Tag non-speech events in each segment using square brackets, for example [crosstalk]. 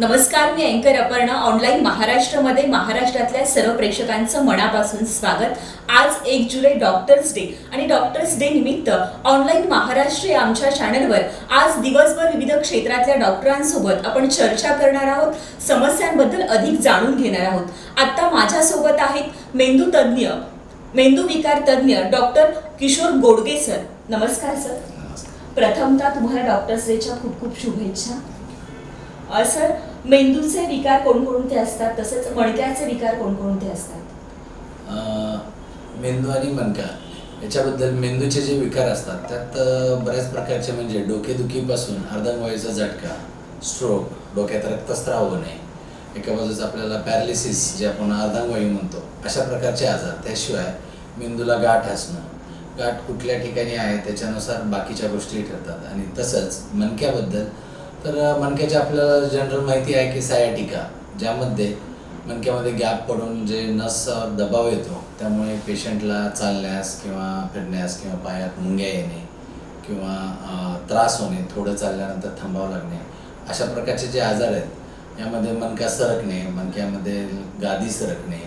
नमस्कार मी अँकर अपर्णा. ऑनलाईन महाराष्ट्रामध्ये महाराष्ट्रातल्या सर्व प्रेक्षकांचं मनापासून स्वागत. आज एक जुलै डॉक्टर्स डे. आणि डॉक्टर्स डे निमित्त ऑनलाईन महाराष्ट्र या आमच्या चॅनलवर आज दिवसभर विविध क्षेत्रातल्या डॉक्टरांसोबत आपण चर्चा करणार आहोत. समस्यांबद्दल अधिक जाणून घेणार आहोत. आता माझ्यासोबत आहेत मेंदू तज्ज्ञ मेंदू विकार तज्ज्ञ डॉक्टर किशोर गोडगे सर. नमस्कार सर. प्रथमतः तुम्हाला डॉक्टर्स डेच्या खूप खूप शुभेच्छा. सर मेंदूचे विकार कोणकोणते असतात? तसेच मणक्याचे विकार कोणकोणते असतात? मेंदू आणि मणका. याच्याबद्दल मेंदूचे जे विकार असतात त्यात बऱ्याच प्रकारचे म्हणजे डोकेदुखीपासून अर्धंगवायूचा झटका स्ट्रोक डोक्यात रक्तस्राव होणे एका बाजूचा आपल्याला पॅरालिसिस जे आपण अर्धांगवायू म्हणतो अशा प्रकारचे आजार. त्याशिवाय मेंदूला गाठ असणं. गाठ कुठल्या ठिकाणी आहे त्याच्यानुसार बाकीच्या गोष्टी ठरतात. आणि तसंच मणक्याबद्दल तर अं, मणक्याची आपल्याला जनरल माहिती आहे की सायाटिका ज्यामध्ये मणक्यामध्ये गॅप पडून जे नस दबाव येतो त्यामुळे पेशंटला चालण्यास किंवा फिरण्यास किंवा पायात मुंग्या येणे किंवा त्रास होणे थोडं चालल्यानंतर थांबावं लागणे अशा प्रकारचे जे आजार आहेत यामध्ये मणका सरकणे मणक्यामध्ये गादी सरकणे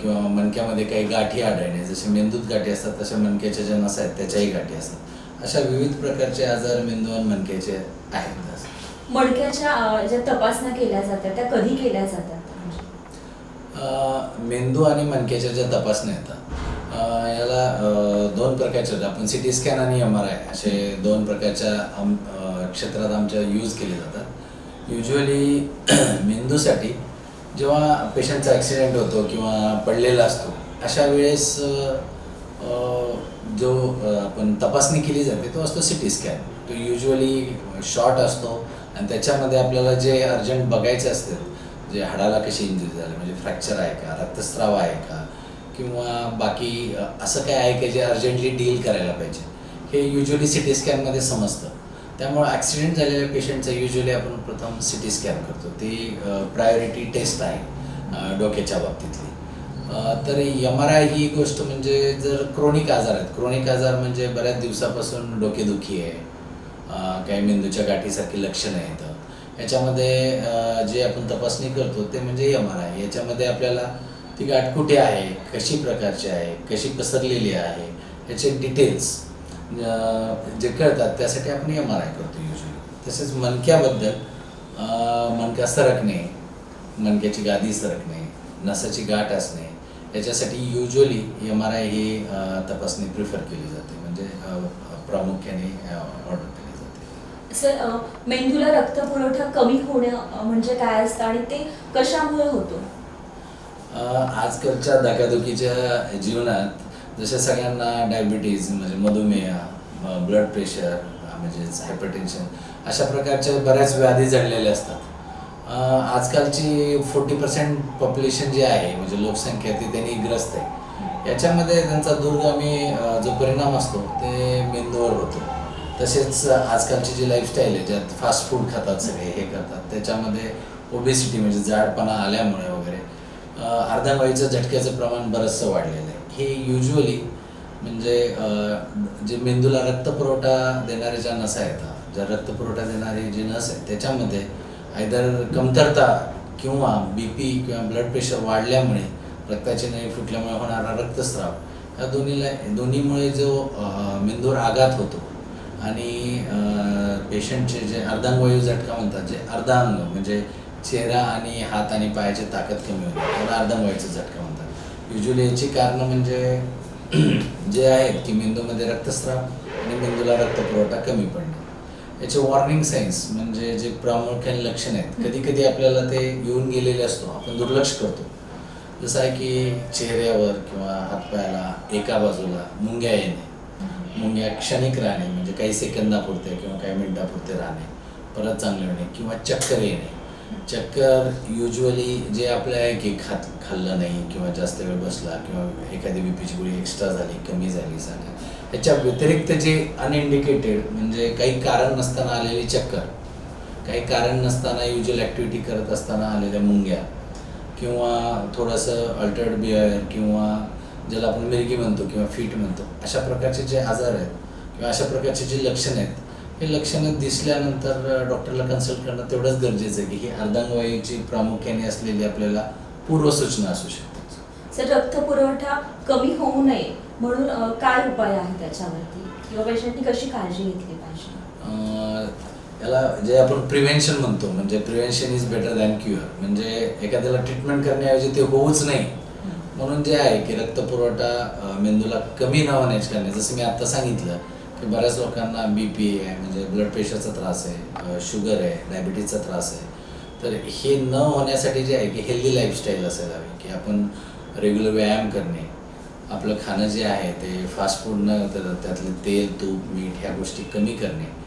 किंवा मणक्यामध्ये काही गाठी आढळणे जसे मेंदूत गाठी असतात तसे मणक्याच्या ज्या नस आहेत त्याच्याही गाठी असतात. अशा विविध प्रकारचे आजार मेंदू आणि मणक्याचे आहेत. मणक्याच्या अ, ज्या तपासण्या केल्या जातात त्या कधी केल्या जातात? मेंदू आणि मणक्याच्या ज्या तपासण्या येतात याला दोन प्रकारच्या. आपण सी टी स्कॅन आणि एम आर आय असे दोन प्रकारच्या क्षेत्रात आमच्या यूज केले जातात. युजली [clears throat] मेंदूसाठी जेव्हा पेशंटचा ॲक्सिडेंट होतो किंवा पडलेला असतो अशा वेळेस जो आपण तपासणी केली जाते तो असतो सी टी स्कॅन. तो युजली शॉर्ट असतो. आणि त्याच्यामध्ये आपल्याला जे अर्जंट बघायचे असते जे हाडाला कशी इंजुरी झाली म्हणजे फ्रॅक्चर आहे का रक्तस्राव आहे का किंवा बाकी असं काय आहे की जे अर्जंटली डील करायला पाहिजे. हे युजली सी टी स्कॅनमध्ये समजतं. त्यामुळं ॲक्सिडेंट झालेल्या पेशंटचं युजली आपण प्रथम सी टी स्कॅन करतो. ती प्रायोरिटी टेस्ट आहे डोक्याच्या बाबतीतली. तर एम आर आय ही गोष्ट म्हणजे जर क्रोनिक आजार आहेत क्रोनिक आजार म्हणजे बऱ्याच दिवसापासून डोकेदुखी आहे काही मेंदूच्या गाठीसारखी लक्षणं येतं याच्यामध्ये जे आपण तपासणी करतो ते म्हणजे एम आर आय याच्यामध्ये आपल्याला ती गाठ कुठे आहे कशी प्रकारची आहे कशी पसरलेली आहे याचे डिटेल्स जे कळतात त्यासाठी आपण एम आर आय करतो युजली तसेच मणक्याबद्दल मणक्या सरकणे मणक्याची गादी सरकणे नसाची गाठ असणे याच्यासाठी युजली एम आर आय ही तपासणी प्रिफर केली जाते. म्हणजे प्रामुख्याने ऑर्डर सर अ, मेंदूला रक्तपुरवठा कमी होणं म्हणजे काय असतं आणि ते कशामुळे होतो? आजकालच्या धकाधुकीच्या जीवनात जसे सगळ्यांना डायबिटीज म्हणजे मधुमेह ब्लड प्रेशर म्हणजेच हायपरटेन्शन अशा प्रकारच्या बऱ्याच व्याधी जडलेल्या असतात. आजकालची फोर्टी पर्सेंट पॉप्युलेशन जे आहे म्हणजे लोकसंख्या ती त्यांनी ग्रस्त आहे. याच्यामध्ये त्यांचा दुर्गामी जो परिणाम असतो ते मेंदूवर होतो. तसेच आजकालची जी लाईफस्टाईल आहे ज्यात फास्ट फूड खातात सगळे हे करतात त्याच्यामध्ये ओबेसिटी म्हणजे जाडपणा आल्यामुळे वगैरे अ, झटक्याचं प्रमाण बरंचसं वाढलेलं आहे. हे युजली म्हणजे जे मेंदूला रक्तपुरवठा देणारे ज्या नसा आहेत ज्या रक्तपुरवठा देणारे जे नस आहेत त्याच्यामध्ये आयदर कमतरता किंवा बी पी किंवा ब्लड प्रेशर वाढल्यामुळे रक्ताची नळी फुटल्यामुळे होणारा रक्तस्राव या दोन्हीला दोन्हीमुळे जो मेंदूवर आघात होतो आणि पेशंटचे जे अर्धांगवायू झटका म्हणतात जे अर्धांग म्हणजे चेहरा आणि हात आणि पायाची ताकद कमी होते. त्याला अर्धांगवायूचा झटका म्हणतात. युजली याची कारणं म्हणजे [clears throat] जे आहेत की मेंदूमध्ये रक्तस्राव आणि मेंदूला रक्तपुरवठा कमी पडणे. याचे वॉर्निंग साईन्स म्हणजे जे प्रामुख्याने लक्षण आहेत. कधी कधी आपल्याला ते येऊन गेलेले असतो. आपण दुर्लक्ष करतो. जसं आहे की चेहऱ्यावर किंवा हातपायाला एका बाजूला मुंग्या येणे. मुंग्या क्षणिक राहणे. म्हणजे काही सेकंदापुरते किंवा काही मिनिटापुरते राहणे परत चांगले होणे किंवा चक्कर येणे. चक्कर युजली जे आपलं आहे की खात खाल्लं नाही किंवा जास्त वेळ बसला किंवा एखादी बीपीची गोळी एक्स्ट्रा झाली कमी झाली सांगा याच्या व्यतिरिक्त जे अनइंडिकेटेड म्हणजे काही कारण नसताना आलेली चक्कर काही कारण नसताना युजल ॲक्टिव्हिटी करत असताना आलेल्या मुंग्या किंवा थोडंसं अल्टर्ड बिहेवियर किंवा ज्याला आपण मिरगी म्हणतो किंवा फिट म्हणतो अशा प्रकारचे जे आजार आहेत अशा प्रकारचे जे लक्षणं आहेत हे लक्षणं दिसल्यानंतर डॉक्टरला कन्सल्ट करणं तेवढंच गरजेचं आहे की ही अर्धांगवायूची प्रामुख्याने असलेली आपल्याला पूर्वसूचना असू शकते. सर रक्त पुरवठा कमी होऊ नये म्हणून काय उपाय आहे त्याच्यावरती? किंवा पेशंटनी कशी काळजी घेतली पाहिजे? याला जे आपण प्रिव्हेन्शन म्हणतो म्हणजे prevention is better than cure म्हणजे एखाद्याला ट्रीटमेंट करण्याऐवजी ते होऊच नाही. म्हणून जे आहे की रक्तपुरवठा अं, मेंदूला कमी न होण्याची करणे जसं मी आता सांगितलं बऱ्याच लोकांना बी पी आहे म्हणजे ब्लड प्रेशरचा त्रास आहे शुगर आहे डायबिटीजचा त्रास आहे. तर हे न होण्यासाठी जे आहे की हेल्दी लाईफस्टाईल असायला हवी की आपण रेग्युलर व्यायाम करणे आपलं खाणं जे आहे ते फास्ट फूड न तर त्यातले तेल तूप मीठ ह्या गोष्टी कमी करणे.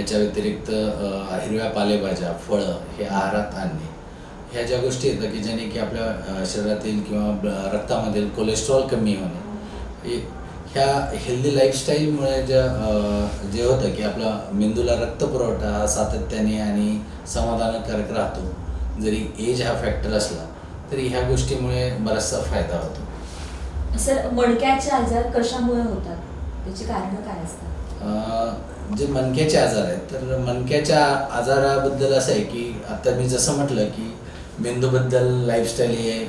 याच्या व्यतिरिक्त हिरव्या पालेभाज्या फळं हे आहारात आणणे. ह्या ज्या गोष्टी येतात की ज्याने की आपल्या शरीरातील किंवा रक्तामधील कोलेस्ट्रॉल कमी होणे. हे- ह्या हेल्दी लाईफस्टाईलमुळे ज्या जे होतं की आपला मेंदूला रक्तपुरवठा हा सातत्याने आणि समाधानकारक राहतो. जरी एज हा फॅक्टर असला तरी ह्या गोष्टीमुळे बराचसा फायदा होतो. सर मणक्याचे आजार कशामुळे होतात? त्याची कारणं काय असतात? जे मणक्याचे आजार आहेत तर मणक्याच्या आजाराबद्दल असं आहे की आता मी जसं म्हटलं की मेंदूबद्दल लाईफस्टाईल हे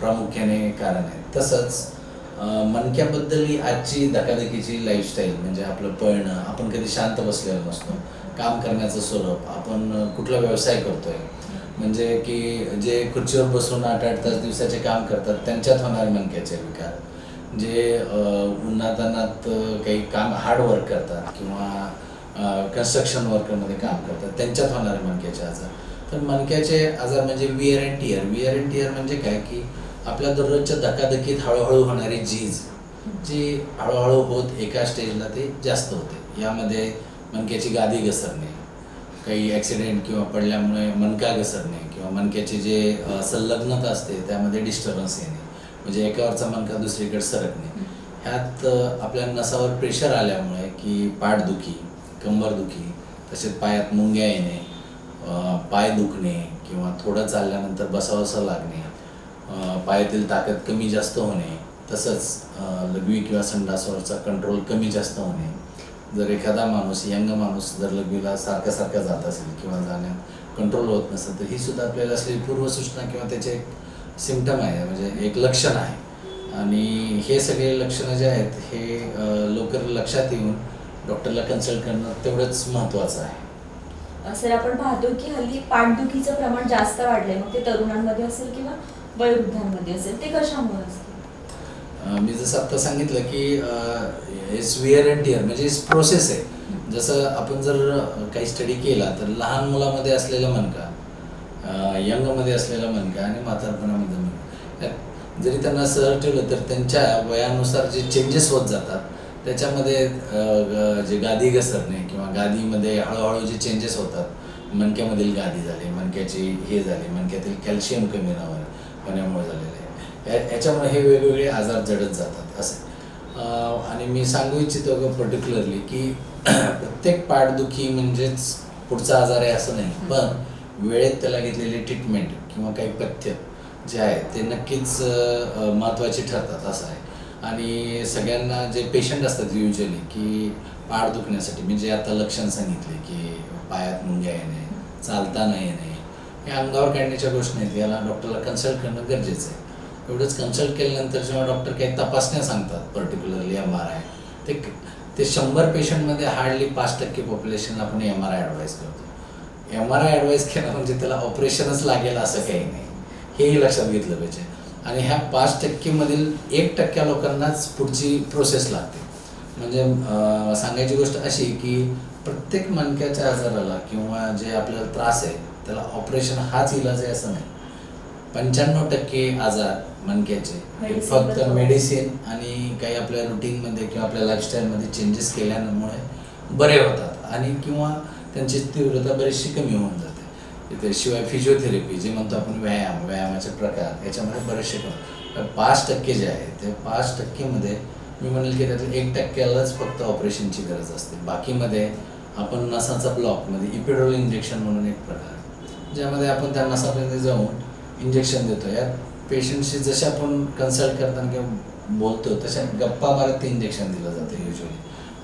प्रामुख्याने कारण आहे. तसंच मनक्याबद्दल मणक्याबद्दल ही आजची धकाधकीची लाईफस्टाईल म्हणजे आपलं पळणं आपण कधी शांत बसलेलो नसतो. काम करण्याचं स्वरूप आपण कुठला व्यवसाय करतोय. म्हणजे की जे खुर्चीवर बसून आठ आठ तास दिवसाचे काम करतात त्यांच्यात होणारे मणक्याचे विकार जे उन्हातानात काही काम हार्ड वर्क करतात किंवा कन्स्ट्रक्शन वर्करमध्ये काम करतात त्यांच्यात होणारे मणक्याचे आजार. तर मणक्याचे आजार म्हणजे wear and tear wear and tear म्हणजे काय? की आपल्या दररोजच्या धकाधकीत हळूहळू होणारी झीज जी हळूहळू होत एका स्टेजला ते जास्त होते. यामध्ये मनक्याची गादी घसरणे काही ॲक्सिडेंट किंवा पडल्यामुळे मनका घसरणे किंवा मनक्याची जे संलग्नता असते त्यामध्ये डिस्टर्बन्स येणे म्हणजे एकावरचा मनका दुसरीकडे सरकणे. ह्यात आपल्या नसावर प्रेशर आल्यामुळे की पाठदुखी कंबरदुखी तसेच पायात मुंग्या येणे पाय दुखणे किंवा थोडं चालल्यानंतर बसावसं लागणे पायातील ताकद कमी जास्त होणे तसंच लघवी किंवा संडासवरचा कंट्रोल कमी जास्त होणे. जर एखादा माणूस यंग माणूस जर लघवीला सारखा सारखा जात असेल किंवा जाण्यात कंट्रोल होत नसेल तर ही सुद्धा आपल्याला असलेली पूर्वसूचना किंवा त्याचे एक सिमटम आहे म्हणजे एक लक्षण आहे. आणि हे सगळे लक्षणं जे आहेत हे लवकर लक्षात येऊन डॉक्टरला कन्सल्ट करणं तेवढंच महत्त्वाचं आहे. सर आपण पाहतो की हल्ली पाठदुखीचं प्रमाण जास्त वाढलंय. मग ते तरुणांमध्ये असेल किंवा वयोवृद्धांमध्ये असेल ते कशामुळे असते? मी जसं आत्ता सांगितलं की इट्स विअर अँड टिअर म्हणजे इट्स प्रोसेस आहे. जसं आपण जर काही स्टडी केला तर लहान मुलामध्ये असलेला मणका अं, यंगमध्ये असलेला मणका आणि म्हातारपणामध्ये यात जरी त्यांना सहज ठेवलं तर त्यांच्या वयानुसार जे चेंजेस होत जातात त्याच्यामध्ये जे गादी घसरणे किंवा गादीमध्ये हळूहळू जे चेंजेस होतात मणक्यामधील गादी झाली मणक्याची हे झाली मणक्यातील कॅल्शियम कमी न होण्यामुळे झालेले आहे. याच्यामुळे हे वेगवेगळे आजार जडत जातात असे. आणि मी सांगू इच्छितो का पर्टिक्युलरली की [clears throat] प्रत्येक पाठदुखी म्हणजेच पुढचा आजार आहे असं नाही पण वेळेत त्याला घेतलेली ट्रीटमेंट किंवा काही पथ्य जे आहे ते नक्कीच महत्त्वाचे ठरतात असं आहे. आणि सगळ्यांना जे पेशंट असतात युजली की पाठ दुखण्यासाठी मी जे आता लक्षण सांगितले की पायात मुंग्या येणे चालता न येणे हे अंगावर काढण्याच्या गोष्टी नाहीत. याला डॉक्टरला कन्सल्ट करणं गरजेचं आहे. एवढंच कन्सल्ट केल्यानंतर जेव्हा डॉक्टर काही तपासण्या सांगतात पर्टिक्युलरली एम आर आय ते ते शंभर पेशंटमध्ये हार्डली पाच टक्के पॉप्युलेशनला आपण एम आर आय ॲडवाईस करतो. एम आर आय ॲडवाईस केलं म्हणजे त्याला ऑपरेशनच लागेल असं काही नाही. हेही लक्षात घेतलं पाहिजे. आणि ह्या पाच टक्केमधील एक टक्क्या लोकांनाच पुढची प्रोसेस लागते. म्हणजे सांगायची गोष्ट अशी की प्रत्येक मणक्याच्या आजाराला किंवा जे आपल्याला त्रास आहे त्याला ऑपरेशन हाच इलाज आहे असं नाही. पंच्याण्णव टक्के आजार मणक्याचे फक्त. मेडिसिन आणि काही आपल्या रुटीनमध्ये किंवा आपल्या लाईफस्टाईलमध्ये चेंजेस केल्यामुळे बरे होतात. आणि किंवा त्यांची तीव्रता बरीचशी कमी होऊन जाते. इथे शिवाय फिजिओथेरपी जे म्हणतो आपण व्यायाम व्यायामाचे प्रकार याच्यामध्ये बरेचसे पण पाच टक्के जे आहे ते पाच टक्केमध्ये मी म्हणेल की त्यातल्या एक टक्क्यालाच फक्त ऑपरेशनची गरज असते. बाकीमध्ये आपण नसाचा ब्लॉकमध्ये इपिडोल इंजेक्शन म्हणून एक प्रकार. ज्यामध्ये आपण त्यांना नसामध्ये जाऊन इंजेक्शन देतो. यात पेशंटशी जसे आपण कन्सल्ट करताना किंवा बोलतो तशा गप्पा मारत ते इंजेक्शन दिलं जातं युजली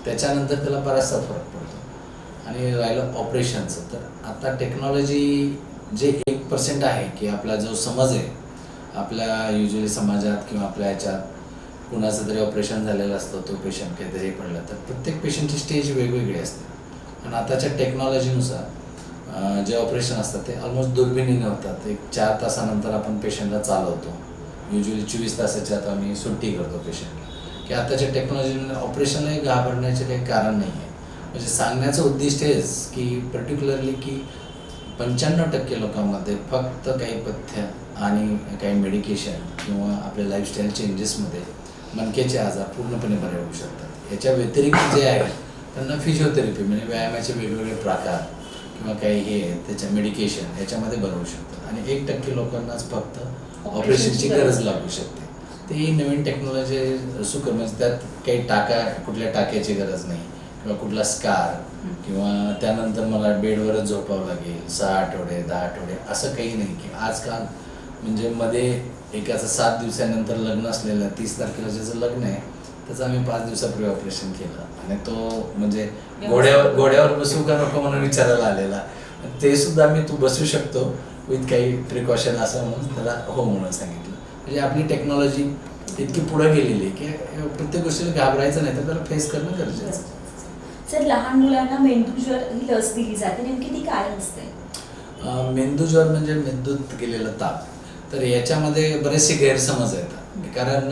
त्याच्यानंतर त्याला बराचसा फरक पडतो. आणि राहिलं ऑपरेशनचं तर आता टेक्नॉलॉजी जे एक पर्सेंट आहे की आपला जो समज आहे आपल्या युजली समाजात किंवा आपल्या ह्याच्यात कुणाचं तरी ऑपरेशन झालेलं असतं तो पेशंट काहीतरी पडला तर प्रत्येक पेशंटची स्टेज वेगवेगळी असते. आणि आताच्या टेक्नॉलॉजीनुसार जे ऑपरेशन असतात ते ऑलमोस्ट दुर्बिणीने होतात. एक चार तासानंतर आपण पेशंटला चालवतो. युजली चोवीस तासाच्या आता आम्ही सुट्टी करतो पेशंटला की आताच्या टेक्नॉलॉजीने ऑपरेशनलाही घाबरण्याचे काही कारण नाही आहे म्हणजे सांगण्याचं उद्दिष्ट हेच की पर्टिक्युलरली की पंच्याण्णव टक्के लोकांमध्ये फक्त काही पथ्य आणि काही मेडिकेशन किंवा आपल्या लाईफस्टाईल चेंजेसमध्ये मनकेचे आजार पूर्णपणे बरे होऊ शकतात. याच्या व्यतिरिक्त जे आहे त्यांना फिजिओथेरपी म्हणजे व्यायामाचे वेगवेगळे प्रकार किंवा काही हे त्याच्या मेडिकेशन याच्यामध्ये बरं होऊ शकतात. आणि एक टक्के लोकांनाच फक्त ऑपरेशनची गरज लागू शकते. ते नवीन टेक्नॉलॉजी सुकर म्हणजे त्यात काही टाका कुठल्या टाक्याची गरज नाही. किंवा कुठला स्कार किंवा त्यानंतर मला बेडवरच झोपावं लागेल सहा आठवडे दहा आठवडे असं काही नाही की आजकाल म्हणजे मध्ये एकाचं सात दिवसानंतर लग्न असलेलं तीस तारखेला ज्याचं लग्न आहे त्याचं आम्ही पाच दिवसापूर्वी ऑपरेशन केलं. आणि तो म्हणजे घोड्यावर घोड्यावर बसू का नको म्हणून विचारायला आलेला. ते सुद्धा मी तू बसू शकतो विथ काही प्रिकॉशन असं म्हणून त्याला हो म्हणून सांगितलं. म्हणजे आपली टेक्नॉलॉजी इतकी पुढे गेलेली आहे की प्रत्येक गोष्टीला घाबरायचं नाही तर त्याला फेस करणं गरजेचं. सर लहान मुलांना मेंदूज्वर ही लस दिली जाते. नेमकी ती काय असते? मेंदूज्वर म्हणजे मेंदूत गेलेला ताप. तर याच्यामध्ये बरेचसे गैरसमज आहेत कारण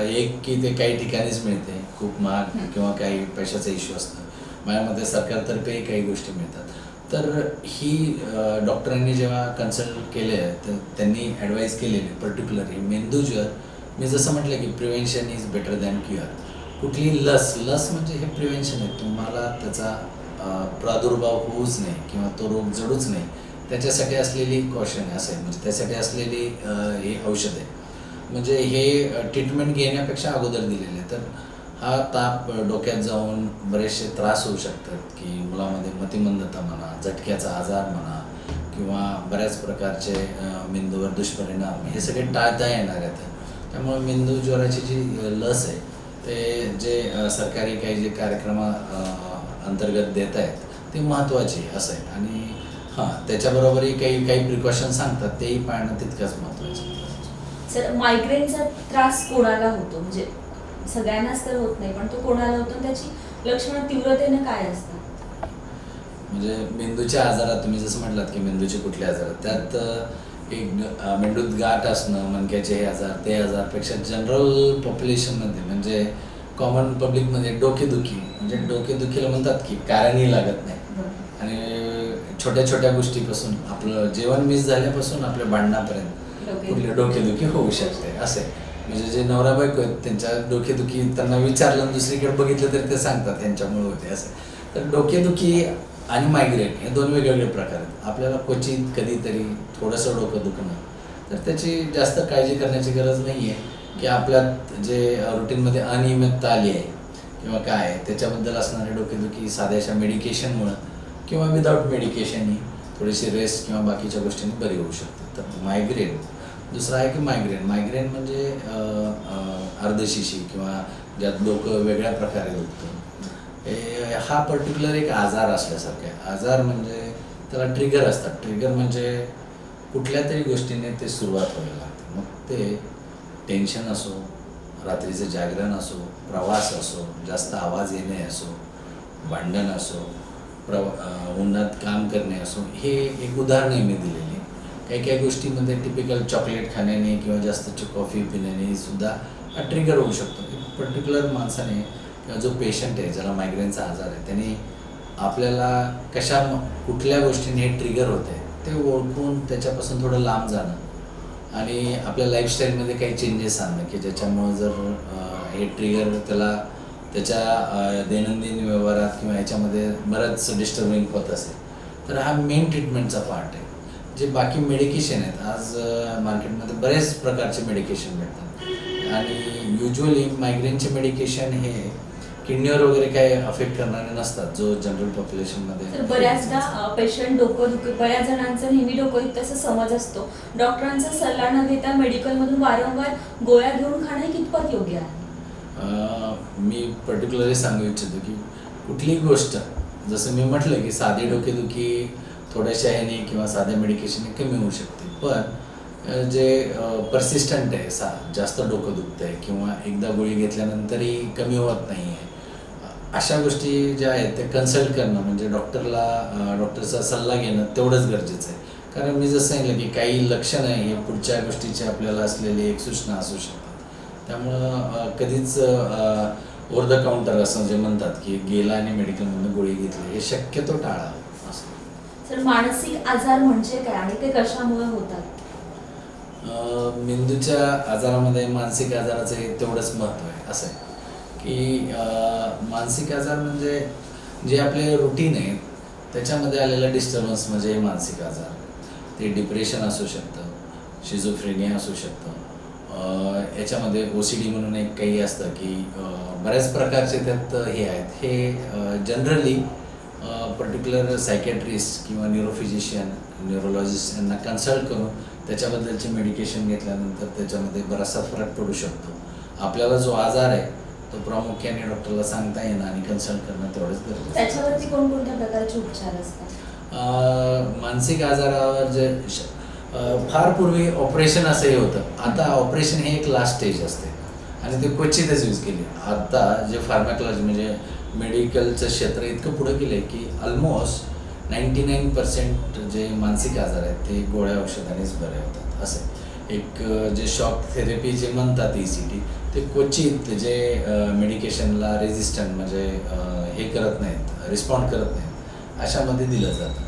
एक की ते काही ठिकाणीच मिळते. खूप महाग किंवा काही पैशाचा इश्यू असतो. माझ्यामध्ये सरकारतर्फेही काही गोष्टी मिळतात. तर ही डॉक्टरांनी जेव्हा कन्सल्ट केले तर त्यांनी ॲडवाईस केलेली पर्टिक्युलरली मेंदूज्वर मी जसं म्हटलं की prevention is better than cure कुठली लस लस म्हणजे हे प्रिव्हेन्शन आहे. तुम्हाला त्याचा प्रादुर्भाव होऊच नाही किंवा तो रोग जडूच नाही. त्याच्यासाठी असलेली कॉशन असं आहे. म्हणजे त्यासाठी असलेली हे औषध आहे. म्हणजे हे ट्रीटमेंट घेण्यापेक्षा अगोदर दिलेले. तर हा ताप डोक्यात जाऊन बरेचसे त्रास होऊ शकतात की मुलामध्ये मतिमंदता म्हणा झटक्याचा आजार म्हणा किंवा बऱ्याच प्रकारचे मेंदूवर दुष्परिणाम हे सगळे टाळता येणार आहेत. त्यामुळे मेंदू ज्वराची जी लस आहे ते जे सरकारी काही जे कार्यक्रम अंतर्गत देत आहेत ते महत्त्वाची असं आहे. आणि हां त्याच्याबरोबरही काही काही प्रिकॉशन सांगतात तेही पाळणं तितकंच महत्त्वाचं आहे. सर मायग्रेनचा त्रास कोणाला होतो? म्हणजे सगळ्यांनाच तर होत नाही पण तो कोणाला होतो? आणि त्याची लक्षणं तीव्रतेने काय असतात? म्हणजे मेंदूच्या आजारात तुम्ही जसं म्हटलात की मेंदूचे कुठले आजार त्यात एक मेंदूत गाठ असणं मणक्याचे हे आजार ते आजारपेक्षा जनरल पॉप्युलेशनमध्ये म्हणजे कॉमन पब्लिकमध्ये डोकेदुखी म्हणजे डोकेदुखीला म्हणतात की कारणही लागत नाही. आणि छोट्या छोट्या गोष्टीपासून आपलं जेवण मिस झाल्यापासून आपल्या भांडणापर्यंत. कुठली डोकेदुखी होऊ शकते असे. म्हणजे जे नवरा बायको आहेत त्यांच्या डोकेदुखी त्यांना विचारलं दुसरीकडे बघितलं तरी ते सांगतात यांच्यामुळे होते असं. तर डोकेदुखी आणि मायग्रेन हे दोन वेगवेगळे प्रकार आहेत. आपल्याला क्वचित कधीतरी थोडंसं डोकं दुखणं. तर त्याची जास्त काळजी करण्याची गरज नाही आहे की आपल्यात जे रुटीनमध्ये अनियमितता आली आहे किंवा काय आहे त्याच्याबद्दल असणारी डोकेदुखी साध्याशा मेडिकेशनमुळं किंवा विदाऊट मेडिकेशनही थोडीशी रेस्ट किंवा बाकीच्या गोष्टींनी बरी होऊ शकते तर मायग्रेन दुसरा आहे की मायग्रेन मायग्रेन म्हणजे अर्धशिशी किंवा ज्यात लोक वेगळ्या प्रकारे दुखतं. हे हा पर्टिक्युलर एक आजार असल्यासारखा आहे. आजार म्हणजे त्याला ट्रिगर असतात. ट्रिगर म्हणजे कुठल्या तरी गोष्टीने ते सुरुवात व्हायला लागते. मग ते टेन्शन असो रात्रीचं जागरण असो प्रवास असो जास्त आवाज येणे असो भांडण असो प्रवा उन्हात काम करणे असो हे एक उदाहरण मी दिलेली काही काही गोष्टीमध्ये टिपिकल चॉकलेट खाण्याने किंवा जास्तची कॉफी पिण्याने सुद्धा हा ट्रिगर होऊ शकतो. पर्टिक्युलर माणसाने किंवा जो पेशंट आहे ज्याला मायग्रेनचा आजार आहे त्याने आपल्याला कशा कुठल्या गोष्टीने हे ट्रिगर होते ते ओळखून त्याच्यापासून थोडं लांब जाणं आणि आपल्या लाईफस्टाईलमध्ये काही चेंजेस आणणं की ज्याच्यामुळं जर हे ट्रिगर त्याला त्याच्या दैनंदिन व्यवहारात किंवा याच्यामध्ये बरंच डिस्टर्बिंग होत असेल तर हा मेन ट्रीटमेंटचा पार्ट आहे. जे बाकी मेडिकेशन आहेत आज मार्केटमध्ये बरेच प्रकारचे मेडिकेशन भेटतात. आणि युजली मायग्रेनचे मेडिकेशन हे किडनीवर वगैरे काही अफेक्ट करणारे नसतात जो जनरल तर पॉप्युलेशनमध्ये बऱ्याचदा पेशंट डोकं दुखे बऱ्याच जणांचं नेहमी डोकं दुखतं असं समज असतो. डॉक्टरांचा सल्ला न घेता मेडिकलमधून वारंवार गोळ्या घेऊन खाणं कितपत योग्य आहे? मी पर्टिक्युलरली सांगू इच्छितो की कुठलीही गोष्ट जसं मी म्हटलं की साधी डोकेदुखी थोड्याशा ह्याने किंवा साध्या मेडिकेशनने कमी होऊ शकते. पण जे परसिस्टंट आहे सा जास्त डोकं दुखतं आहे किंवा एकदा गोळी घेतल्यानंतरही कमी होत नाही आहे अशा गोष्टी ज्या आहेत ते कन्सल्ट करणं म्हणजे डॉक्टरला डॉक्टरचा सल्ला घेणं तेवढंच गरजेचं आहे. कारण मी जसं सांगितलं की काही लक्षणं आहे हे पुढच्या गोष्टीची आपल्याला असलेली एक सूचना असू शकतात. त्यामुळं कधीच ओर द काउंटर असं जे म्हणतात की गेला आणि मेडिकलमधून गोळी घेतली हे शक्यतो टाळा सर मानसिक आजार म्हणजे काय आणि ते कशामुळे होतात? मेंदूच्या आजारामध्ये मानसिक आजाराचं तेवढंच महत्त्व आहे असं आहे. की मानसिक आजार म्हणजे जे आपले रुटीन आहेत त्याच्यामध्ये आलेला डिस्टर्बन्स म्हणजे मानसिक आजार. ते डिप्रेशन असू शकतं शिजोफ्रेनिया असू शकतं. याच्यामध्ये ओ सी डी म्हणून एक काही असतं की बऱ्याच प्रकारचे त्यात हे आहेत. हे जनरली पर्टिक्युलर सायकॅट्रिस्ट किंवा न्यूरोफिजिशियन न्यूरोलॉजिस्ट यांना कन्सल्ट करून त्याच्याबद्दलचे मेडिकेशन घेतल्यानंतर त्याच्यामध्ये बराचसा फरक पडू शकतो. आपल्याला जो आजार आहे तो प्रामुख्याने डॉक्टरला सांगता येणं आणि कन्सल्ट करणं तेवढंच गरजेचं. त्याच्यावरती कोणकोणत्या प्रकारचे उपचार असतात? मानसिक आजारावर जे फार पूर्वी ऑपरेशन असंही होतं. आता ऑपरेशन हे एक लास्ट स्टेज असते. आणि ते क्वचितच यूज केली. आता जे फार्मॅकॉलॉजी म्हणजे मेडिकलचं क्षेत्र इतकं पुढं गेलं आहे की ऑलमोस्ट नाईंटी नाईन पर्सेंट जे मानसिक आजार आहेत ते गोळ्या औषधानेच बरे होतात. असं एक जे शॉक थेरपी जे म्हणतात ई सी टी ते क्वचित जे मेडिकेशनला रेजिस्टंट म्हणजे हे करत नाहीत रिस्पॉन्ड करत नाहीत अशामध्ये दिलं जातं.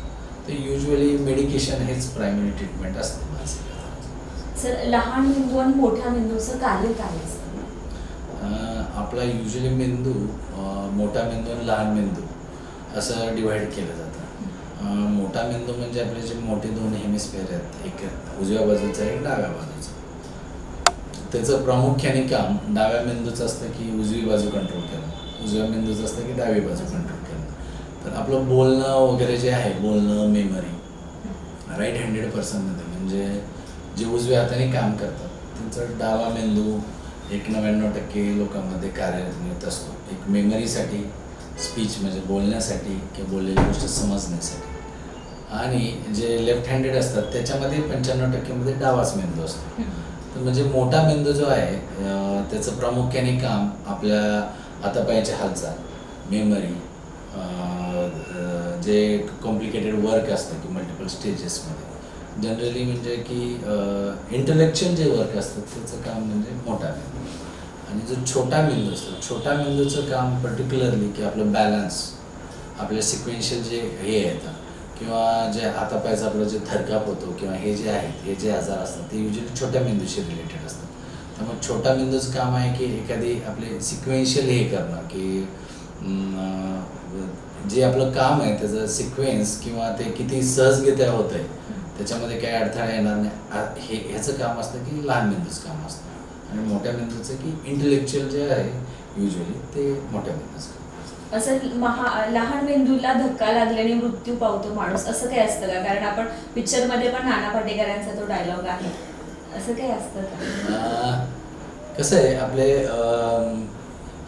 तर युजली मेडिकेशन हेच प्रायमरी ट्रीटमेंट असते मानसिक सर लहान मेंदू आणि मोठ्या मेंदूचं कार्य काय असतं? आपला युजली मेंदू मोठा मेंदू आणि लहान मेंदू असं डिवाईड केलं जातं. मोठा मेंदू म्हणजे आपले जे मोठे दोन हेमिस्फेअर आहेत एक उजव्या बाजूचा एक डाव्या बाजूचा. त्याचं प्रामुख्याने काम डाव्या मेंदूचं असतं की उजवी बाजू कंट्रोल करणं उजव्या मेंदूचं असतं की डावी बाजू कंट्रोल करणं. तर आपलं बोलणं वगैरे जे आहे बोलणं मेमरी राईट हँडेड पर्सनमध्ये म्हणजे जे उजव्या हाताने काम करतात त्यांचं डावा मेंदू एक नव्याण्णव टक्के लोकांमध्ये कार्यरत असतो. एक मेमरीसाठी स्पीच म्हणजे बोलण्यासाठी किंवा बोललेली गोष्ट समजण्यासाठी. आणि जे लेफ्ट हँडेड असतात त्याच्यामध्ये पंच्याण्णव टक्क्यामध्ये डावाच मेंदू असतो. तर म्हणजे मोठा मेंदू जो आहे त्याचं प्रामुख्याने काम आपल्या हातापायाची हालचाल मेमरी जे कॉम्प्लिकेटेड वर्क असतं की मल्टिपल स्टेजेसमध्ये जनरली म्हणजे की इंटलेक्च्युअल जे वर्क असतं त्याचं काम म्हणजे मोठा मेंदू आणि जो छोटा मेंदू असतो छोटा मेंदूचं काम पर्टिक्युलरली की आपलं बॅलन्स आपले सिक्वेन्शियल जे हे आहेत किंवा जे हातापायचं आपलं जे थरकाप होतो किंवा हे जे आहेत हे जे आजार असतात ते युजली छोट्या मेंदूशी रिलेटेड असतात. त्यामुळे छोटा मेंदूचं काम आहे की एखादी आपले सिक्वेन्शियल हे करणं की जे आपलं काम आहे त्याचं सिक्वेन्स किंवा ते किती सहजगत्या होत आहे त्याच्यामध्ये काही अडथळा येणार नाही. हे ह्याचं काम असतं की लहान मेंदूचं काम असतं. आणि मोठ्या मेंदूचं की इंटेलेक्च्युअल जे आहे युजली ते मोठ्या मेंदूचं काम असतं. असं महा लहान मेंदूला धक्का लागल्याने मृत्यू पावतो माणूस. असं काही असतं का? कारण आपण पिक्चरमध्ये पण नाना पाटेकरांचा तो डायलॉग आहे. असं काही असतं का? कसं आहे आपले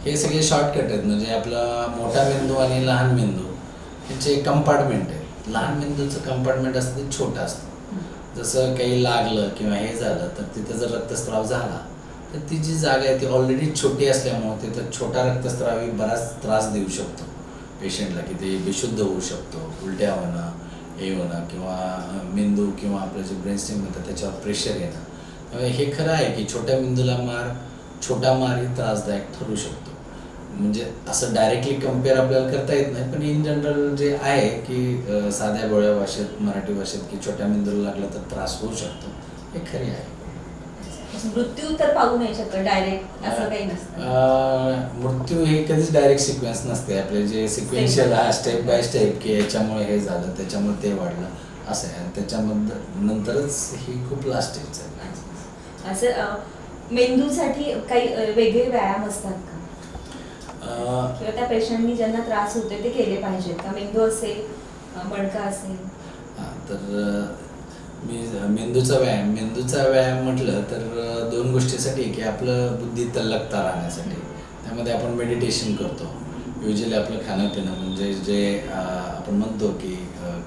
हे सगळे शॉर्टकट आहेत म्हणजे आपला मोठा मेंदू आणि लहान मेंदू. यांचे कंपार्टमेंट आहे लहान मेंदूचं कंपार्टमेंट असतं ते छोटं असतं. जसं काही लागलं किंवा हे झालं तर तिथं जर रक्तस्राव झाला तर ती जी जागा आहे ती ऑलरेडी छोटी असल्यामुळे तिथं छोटा रक्तस्रावही बराच त्रास देऊ शकतो. पेशंटला की ते बेशुद्ध होऊ शकतो. उलट्या होणं हे होणं किंवा मेंदू किंवा आपलं जे ब्रेनस्टीम म्हणतात त्याच्यावर प्रेशर येणं. हे खरं आहे की छोट्या मेंदूला मार छोटा मारही त्रासदायक ठरू शकतो. म्हणजे असं डायरेक्टली कंपेअर आपल्याला करता येत नाही पण इन जनरल जे आहे की साध्या बोळ्या भाषेत मराठी भाषेत की छोट्या मेंदूला लागला तर त्रास होऊ शकतो. हे खरे आहे. मृत्यू तर पाहू नाही शकत डायरेक्ट असं काही नसतं. मृत्यू हे कधीच डायरेक्ट सिक्वेन्स नसते. आपले जे सिक्वेन्शियल हा स्टेप बाय स्टेप की याच्यामुळे हे झालं त्याच्यामुळे ते वाढलं असं आहे. आणि त्याच्यामध्ये नंतरच ही खूप लास्ट स्टेज आहे. असं मेंदूसाठी काही वेगळे व्यायाम असतात किंवा त्या पेशंटनी ज्यांना त्रास होतोय ते केले पाहिजेत. का मेंदू असेल मणका असेल? हा, तर मी मेंदूचा व्यायाम मेंदूचा व्यायाम म्हटलं तर दोन गोष्टीसाठी की आपलं बुद्धी तल्लकता राहण्यासाठी. त्यामध्ये आपण मेडिटेशन करतो. युजली आपलं खाणं पिणं म्हणजे जे आपण म्हणतो की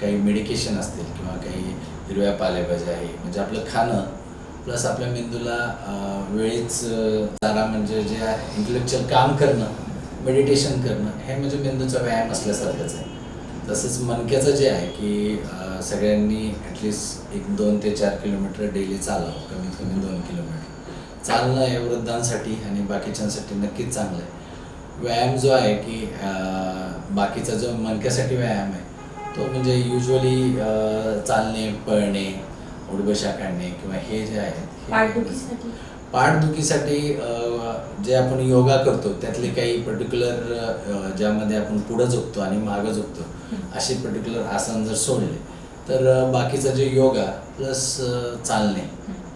काही मेडिकेशन असतील किंवा काही हिरव्या पालेभाज्या आहे म्हणजे आपलं खाणं प्लस आपल्या मेंदूला वेळीच चारा म्हणजे जे इंटेलेक्च्युअल काम करणं मेडिटेशन करणं हे म्हणजे मेंदूचा व्यायाम असल्यासारखंच आहे. तसंच मणक्याचं जे आहे की सगळ्यांनी ॲटलिस्ट एक दोन ते चार किलोमीटर डेली चालावं कमीत कमी दोन किलोमीटर. चालणं हे वृद्धांसाठी आणि बाकीच्यांसाठी नक्कीच चांगलं आहे. व्यायाम जो आहे की बाकीचा जो मणक्यासाठी व्यायाम आहे तो म्हणजे युजली चालणे पळणे उडबशा काढणे किंवा हे जे आहेत पाठदुखीसाठी जे आपण योगा करतो त्यातले काही पर्टिक्युलर ज्यामध्ये आपण पुढं झोपतो आणि मागं झोपतो असे पर्टिक्युलर आसन जर सोडले तर बाकीचा जे योगा प्लस चालणे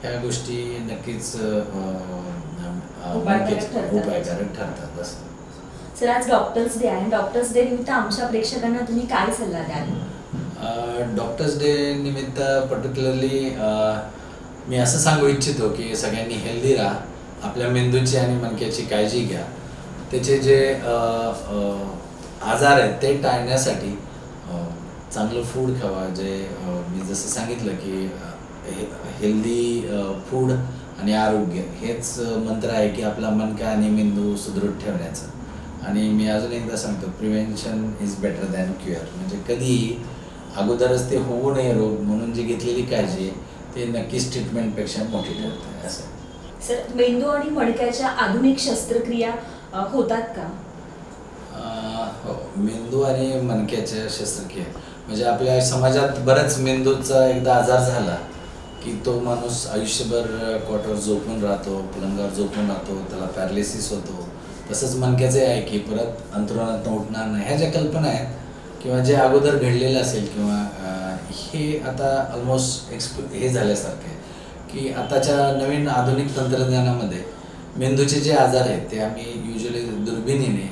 ह्या गोष्टी नक्कीच. उपायकारक ठरतात. असं सर आज डॉक्टर्स डे आहे. डॉक्टर्स डे निमित्त आमच्या प्रेक्षकांना तुम्ही काय सल्ला द्याल? डॉक्टर्स डे निमित्त पर्टिक्युलरली मी असं सांगू इच्छितो की सगळ्यांनी हेल्दी राहा आपल्या मेंदूची आणि मणक्याची काळजी घ्या. त्याचे जे आजार आहेत ते टाळण्यासाठी चांगलं फूड खावा जे मी जसं सांगितलं की हेल्दी फूड आणि आरोग्य हेच मंत्र आहे की आपला मनका आणि मेंदू सुदृढ ठेवण्याचं. आणि मी अजून एकदा सांगतो prevention is better than cure म्हणजे कधीही अगोदरच ते होऊ नये रोग म्हणून जी घेतलेली काळजी आहे ते नक्कीच ट्रीटमेंटपेक्षा मोठी ठरते असं. सर मेंदू आणि मणक्याच्या आधुनिक शस्त्रक्रिया अ, होतात का? अं, हो. मेंदू आणि मणक्याच्या शस्त्रक्रिया. म्हणजे आपल्या समाजात बऱ्याच मेंदूचा एकदा आजार झाला की तो माणूस आयुष्यभर क्वार्टर झोपून राहतो पलंगावर झोपून राहतो त्याला पॅरालिसिस होतो. तसंच मणक्याचे आहे की परत अंतरुणात उठणार नाही. ह्या ज्या कल्पना आहेत किंवा जे अगोदर घडलेलं असेल किंवा हे आता ऑलमोस्ट एक्सप हे झाल्यासारखं आहे. की आताच्या नवीन आधुनिक तंत्रज्ञानामध्ये मेंदूचे जे आजार आहेत ते आम्ही युजली दुर्बिणीने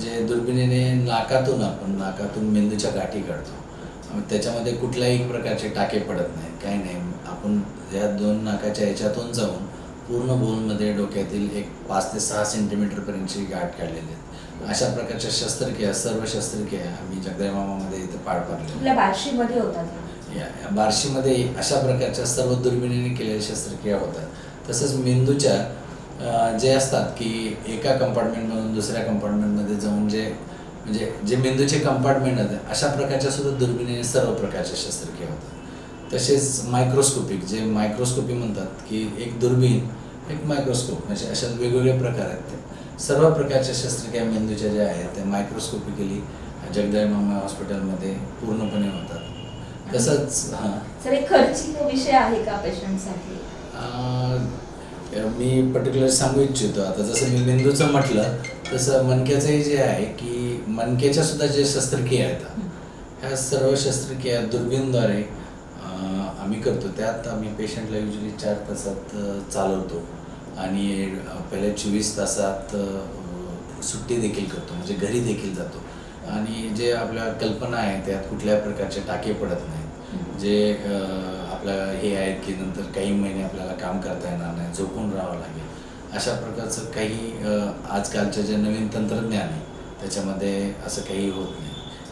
जे दुर्बिणीने नाकातून आपण नाकातून मेंदूच्या गाठी काढतो. त्याच्यामध्ये कुठल्याही प्रकारचे टाके पडत नाहीत काही नाही. आपण या दोन नाकाच्या याच्यातून जाऊन पूर्ण बोलमध्ये डोक्यातील एक पाच ते सहा सेंटीमीटरपर्यंतची गाठ काढलेली आहेत. अशा प्रकारच्या शस्त्रक्रिया सर्व शस्त्रक्रिया आम्ही जगदाय मामामध्ये इथे पार पाडलेल्या बार्शीमध्ये होतात. बार्शीमध्ये अशा प्रकारच्या सर्व दुर्बिणीने केलेल्या शस्त्रक्रिया होतात. तसंच मेंदूच्या जे असतात की एका कंपार्टमेंटमधून दुसऱ्या कंपार्टमेंटमध्ये जाऊन जे म्हणजे जे मेंदूचे कंपार्टमेंट आहेत अशा प्रकारच्या सुद्धा दुर्बिणीने सर्व प्रकारच्या शस्त्रक्रिया होतात. तसेच मायक्रोस्कोपिक जे मायक्रोस्कोपी म्हणतात की एक दुर्बीण एक मायक्रोस्कोप म्हणजे अशा वेगवेगळे प्रकार आहेत ते. सर्व प्रकारच्या शस्त्रक्रिया मेंदूच्या ज्या आहेत त्या मायक्रोस्कोपिकली जगदळ मामा हॉस्पिटलमध्ये पूर्णपणे होतात. तसंच हां. सर एक खर्चिक विषय आहे का पेशंटसाठी? मी पर्टिक्युलर सांगू इच्छितो. आता जसं मी मेंदूचं म्हटलं तसं मणक्याचंही जे आहे की मणक्याच्या सुद्धा जे शस्त्रक्रिया आहेत ह्या सर्व शस्त्रक्रिया दुर्बीणद्वारे आम्ही करतो. त्यात आम्ही पेशंटला युजली चार तासात चालवतो. आणि पहिल्या चोवीस तासात सुट्टी देखील करतो. म्हणजे घरी देखील जातो. आणि जे आपल्या कल्पना आहे त्यात कुठल्या प्रकारचे टाके पडत नाहीत. जे आपल्या हे आहेत की नंतर काही महिने आपल्याला काम करता येणार नाही झोपून राहावं लागेल. अशा प्रकारचं काही अं, आजकालचे जे नवीन तंत्रज्ञान आहे त्याच्यामध्ये असं काही होत नाही.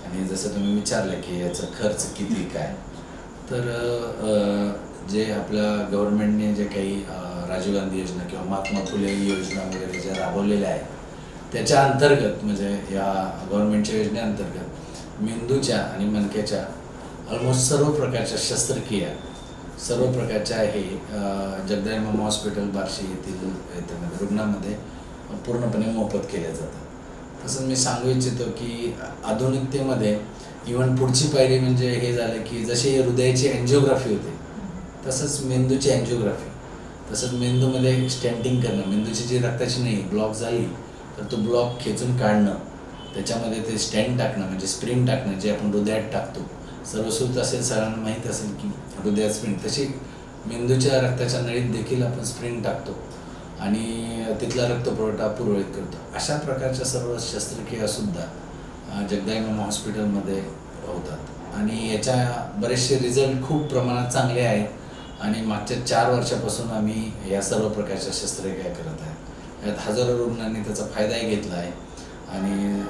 आणि जसं तुम्ही विचारलं की याचा खर्च किती काय? तर जे आपल्या गव्हर्नमेंटने जे काही राजीव गांधी योजना किंवा महात्मा फुले योजना वगैरे ज्या राबवलेल्या आहेत त्याच्या अंतर्गत म्हणजे या गव्हर्नमेंटच्या योजनेअंतर्गत मेंदूच्या आणि मणक्याच्या ऑलमोस्ट सर्व प्रकारच्या शस्त्रक्रिया सर्व प्रकारच्या हे जगदायमा मामा हॉस्पिटल बार्शी येथील याच्यामध्ये रुग्णामध्ये पूर्णपणे मोफत केल्या जातात. तसंच मी सांगू इच्छितो की आधुनिकतेमध्ये इव्हन पुढची पायरी म्हणजे हे झालं की जशी हृदयाची अँजिओग्राफी होते तसंच मेंदूची अँजिओग्राफी तसंच मेंदूमध्ये स्टँटिंग करणं मेंदूची जी रक्ताची नाही ब्लॉक झाली तर तो ब्लॉक खेचून काढणं त्याच्यामध्ये ते स्टँड टाकणं म्हणजे स्प्रिंग टाकणं जे आपण हृदयात टाकतो. सर्वसूत असेल सरांना माहीत असेल की हृदयात स्प्रिंट. तशी मेंदूच्या रक्ताच्या नळीत देखील आपण स्प्रिंग टाकतो आणि तिथला रक्तपुरवठा पुरवळीत करतो. अशा प्रकारच्या सर्व शस्त्रक्रियासुद्धा जगदायमा हॉस्पिटलमध्ये होतात. आणि याच्या बरेचसे रिझल्ट खूप प्रमाणात चांगले आहेत आणि मागच्या चार वर्षापासून आम्ही या सर्व प्रकारच्या शस्त्रक्रिया करत आहे. यात हजारो रुग्णांनी त्याचा फायदाही घेतला आहे. आणि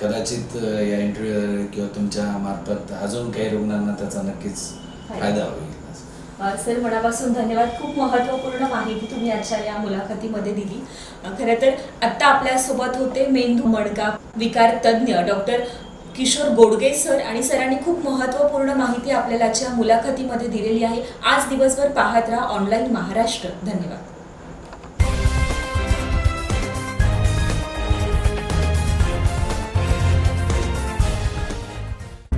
कदाचित या इंटरव्ह्यू किंवा तुमच्या मार्फत अजून काही रुग्णांना त्याचा नक्कीच फायदा होईल. सर मनापासून धन्यवाद. खूप महत्त्वपूर्ण माहिती तुम्ही आजच्या या मुलाखतीमध्ये दिली. खरं तर आत्ता आपल्यासोबत होते मेंदू मडका विकार तज्ज्ञ डॉक्टर किशोर गोडगे सर आणि सरांनी खूप महत्त्वपूर्ण माहिती आपल्याला आजच्या मुलाखतीमध्ये दिलेली आहे. आज दिवसभर पाहत राहा ऑनलाईन महाराष्ट्र. धन्यवाद.